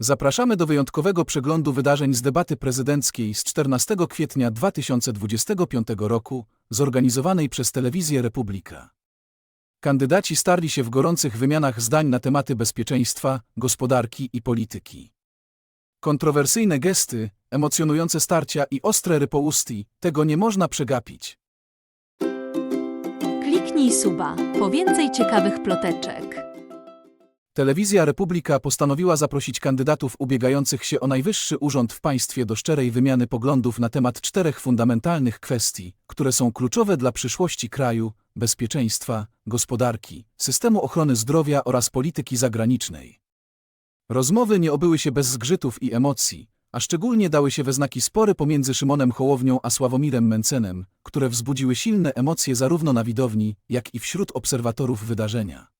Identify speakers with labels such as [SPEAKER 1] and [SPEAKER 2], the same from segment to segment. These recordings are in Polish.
[SPEAKER 1] Zapraszamy do wyjątkowego przeglądu wydarzeń z debaty prezydenckiej z 14 kwietnia 2025 roku, zorganizowanej przez Telewizję Republika. Kandydaci starli się w gorących wymianach zdań na tematy bezpieczeństwa, gospodarki i polityki. Kontrowersyjne gesty, emocjonujące starcia i ostre rypousty, tego nie można przegapić.
[SPEAKER 2] Kliknij suba po więcej ciekawych ploteczek.
[SPEAKER 1] Telewizja Republika postanowiła zaprosić kandydatów ubiegających się o najwyższy urząd w państwie do szczerej wymiany poglądów na temat czterech fundamentalnych kwestii, które są kluczowe dla przyszłości kraju, bezpieczeństwa, gospodarki, systemu ochrony zdrowia oraz polityki zagranicznej. Rozmowy nie obyły się bez zgrzytów i emocji, a szczególnie dały się we znaki spory pomiędzy Szymonem Hołownią a Sławomirem Mencenem, które wzbudziły silne emocje zarówno na widowni, jak i wśród obserwatorów wydarzenia.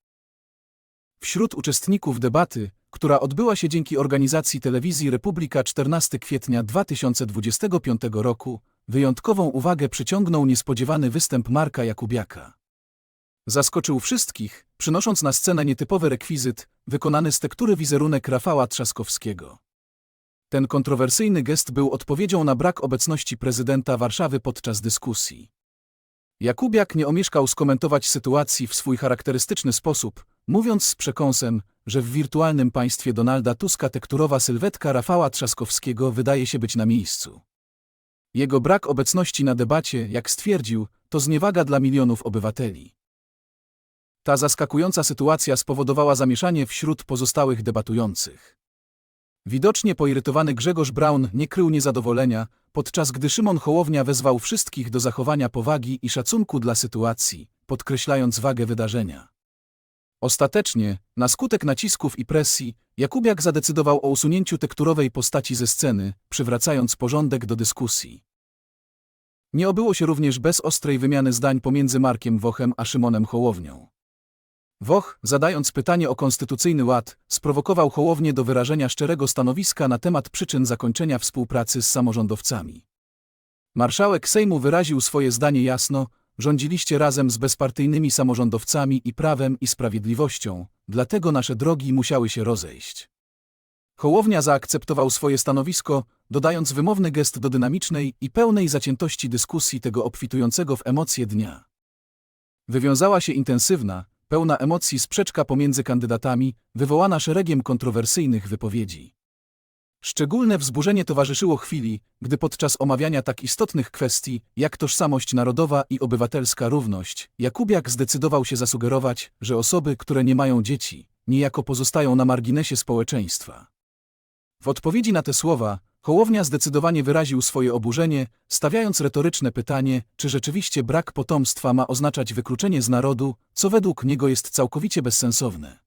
[SPEAKER 1] Wśród uczestników debaty, która odbyła się dzięki organizacji telewizji Republika 14 kwietnia 2025 roku, wyjątkową uwagę przyciągnął niespodziewany występ Marka Jakubiaka. Zaskoczył wszystkich, przynosząc na scenę nietypowy rekwizyt, wykonany z tektury wizerunek Rafała Trzaskowskiego. Ten kontrowersyjny gest był odpowiedzią na brak obecności prezydenta Warszawy podczas dyskusji. Jakubiak nie omieszkał skomentować sytuacji w swój charakterystyczny sposób, mówiąc z przekąsem, że w wirtualnym państwie Donalda Tuska tekturowa sylwetka Rafała Trzaskowskiego wydaje się być na miejscu. Jego brak obecności na debacie, jak stwierdził, to zniewaga dla milionów obywateli. Ta zaskakująca sytuacja spowodowała zamieszanie wśród pozostałych debatujących. Widocznie poirytowany Grzegorz Braun nie krył niezadowolenia, podczas gdy Szymon Hołownia wezwał wszystkich do zachowania powagi i szacunku dla sytuacji, podkreślając wagę wydarzenia. Ostatecznie, na skutek nacisków i presji, Jakubiak zadecydował o usunięciu tekturowej postaci ze sceny, przywracając porządek do dyskusji. Nie obyło się również bez ostrej wymiany zdań pomiędzy Markiem Wochem a Szymonem Hołownią. Woch, zadając pytanie o konstytucyjny ład, sprowokował Hołownię do wyrażenia szczerego stanowiska na temat przyczyn zakończenia współpracy z samorządowcami. Marszałek Sejmu wyraził swoje zdanie jasno, rządziliście razem z bezpartyjnymi samorządowcami i prawem i sprawiedliwością, dlatego nasze drogi musiały się rozejść. Hołownia zaakceptował swoje stanowisko, dodając wymowny gest do dynamicznej i pełnej zaciętości dyskusji tego obfitującego w emocje dnia. Wywiązała się intensywna, pełna emocji sprzeczka pomiędzy kandydatami, wywołana szeregiem kontrowersyjnych wypowiedzi. Szczególne wzburzenie towarzyszyło chwili, gdy podczas omawiania tak istotnych kwestii, jak tożsamość narodowa i obywatelska równość, Jakubiak zdecydował się zasugerować, że osoby, które nie mają dzieci, niejako pozostają na marginesie społeczeństwa. W odpowiedzi na te słowa, Hołownia zdecydowanie wyraził swoje oburzenie, stawiając retoryczne pytanie, czy rzeczywiście brak potomstwa ma oznaczać wykluczenie z narodu, co według niego jest całkowicie bezsensowne.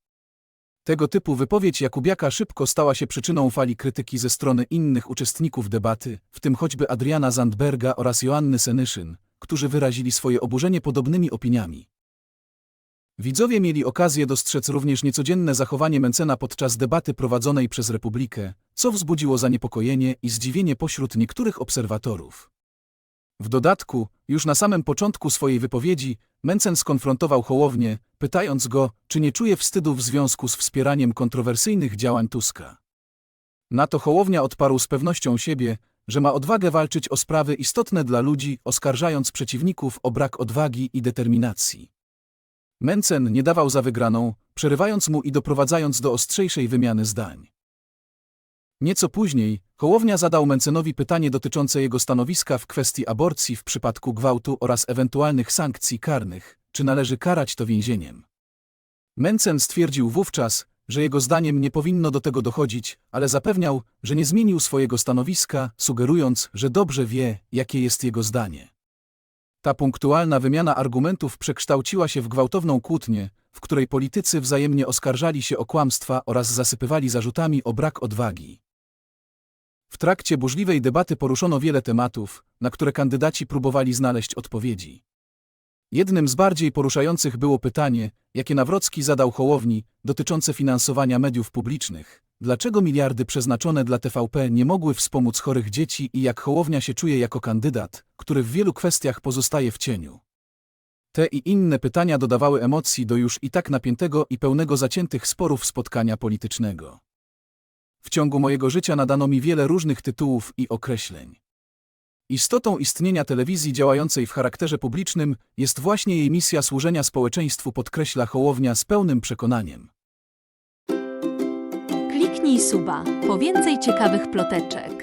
[SPEAKER 1] Tego typu wypowiedź Jakubiaka szybko stała się przyczyną fali krytyki ze strony innych uczestników debaty, w tym choćby Adriana Zandberga oraz Joanny Senyszyn, którzy wyrazili swoje oburzenie podobnymi opiniami. Widzowie mieli okazję dostrzec również niecodzienne zachowanie Mencena podczas debaty prowadzonej przez Republikę, co wzbudziło zaniepokojenie i zdziwienie pośród niektórych obserwatorów. W dodatku, już na samym początku swojej wypowiedzi, Mencen skonfrontował Hołownię, pytając go, czy nie czuje wstydu w związku z wspieraniem kontrowersyjnych działań Tuska. Na to Hołownia odparł z pewnością siebie, że ma odwagę walczyć o sprawy istotne dla ludzi, oskarżając przeciwników o brak odwagi i determinacji. Mencen nie dawał za wygraną, przerywając mu i doprowadzając do ostrzejszej wymiany zdań. Nieco później Hołownia zadał Mencenowi pytanie dotyczące jego stanowiska w kwestii aborcji w przypadku gwałtu oraz ewentualnych sankcji karnych, czy należy karać to więzieniem. Mencen stwierdził wówczas, że jego zdaniem nie powinno do tego dochodzić, ale zapewniał, że nie zmienił swojego stanowiska, sugerując, że dobrze wie, jakie jest jego zdanie. Ta punktualna wymiana argumentów przekształciła się w gwałtowną kłótnię, w której politycy wzajemnie oskarżali się o kłamstwa oraz zasypywali zarzutami o brak odwagi. W trakcie burzliwej debaty poruszono wiele tematów, na które kandydaci próbowali znaleźć odpowiedzi. Jednym z bardziej poruszających było pytanie, jakie Nawrocki zadał Hołowni, dotyczące finansowania mediów publicznych. Dlaczego miliardy przeznaczone dla TVP nie mogły wspomóc chorych dzieci i jak Hołownia się czuje jako kandydat, który w wielu kwestiach pozostaje w cieniu? Te i inne pytania dodawały emocji do już i tak napiętego i pełnego zaciętych sporów spotkania politycznego. W ciągu mojego życia nadano mi wiele różnych tytułów i określeń. Istotą istnienia telewizji działającej w charakterze publicznym jest właśnie jej misja służenia społeczeństwu, podkreśla Hołownia z pełnym przekonaniem.
[SPEAKER 2] Kliknij suba po więcej ciekawych ploteczek.